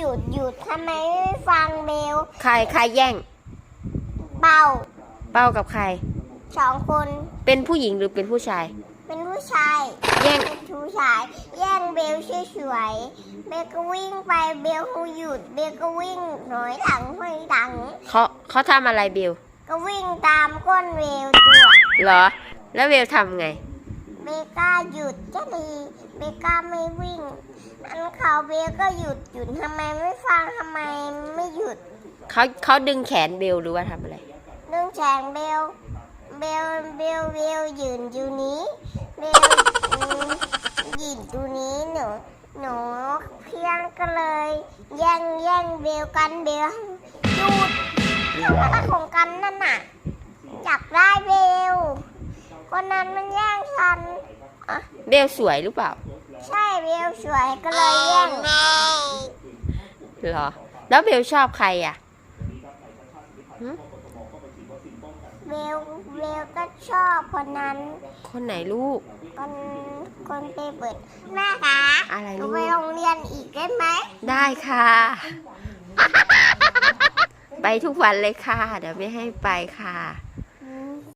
หยุดหยุดทำไมไม่ฟังเบลใครใครแย่งเบาเป้ากับใคร สองคนเป็นผู้หญิงหรือเป็นผู้ชาย เป็นผู้ชายแย่ง เป็นผู้ชาย แย่งเบลเฉยๆเบลก็วิ่งไปเบลก็หยุดเบลก็วิ่งหน่อยหลังหน่อยหลัง เขาเขาทำอะไรเบลก็วิ่งตามก้นเบลตัว เหรอ แล้วเบลทำไง เบก้าหยุดจะดีเบก้าไม่วิ่งอันเขาเบลก็หยุดหยุดทำไมไม่ฟังทำไมไม่หยุดเขาเขาดึงแขนเบลหรือว่าทำอะไร เรื่องแฉงเบลเบลเบลเบลยืนอยู่นี้เบลอืมยืนอยู่นี้หนูหนูเพียงก็เลย แย่งแย่งเบลกันเบลหยุดทำอะไรของกันนั่นน่ะจับได้เบล คนนั้นมันแย่งฉัน เบลสวยหรือเปล่าใช่เบลสวยก็เลยแย่งเหรอ แล้วเบลชอบใครอะเบลเบลก็ชอบคนนั้น คนไหนลูก คนคนไปเปิดแม่คะอะไรหนูลูไปกโรงเรียนอีกได้ไหมได้ค่ะ ไปทุกวันเลยค่ะ เดี๋ยวไม่ให้ไปค่ะ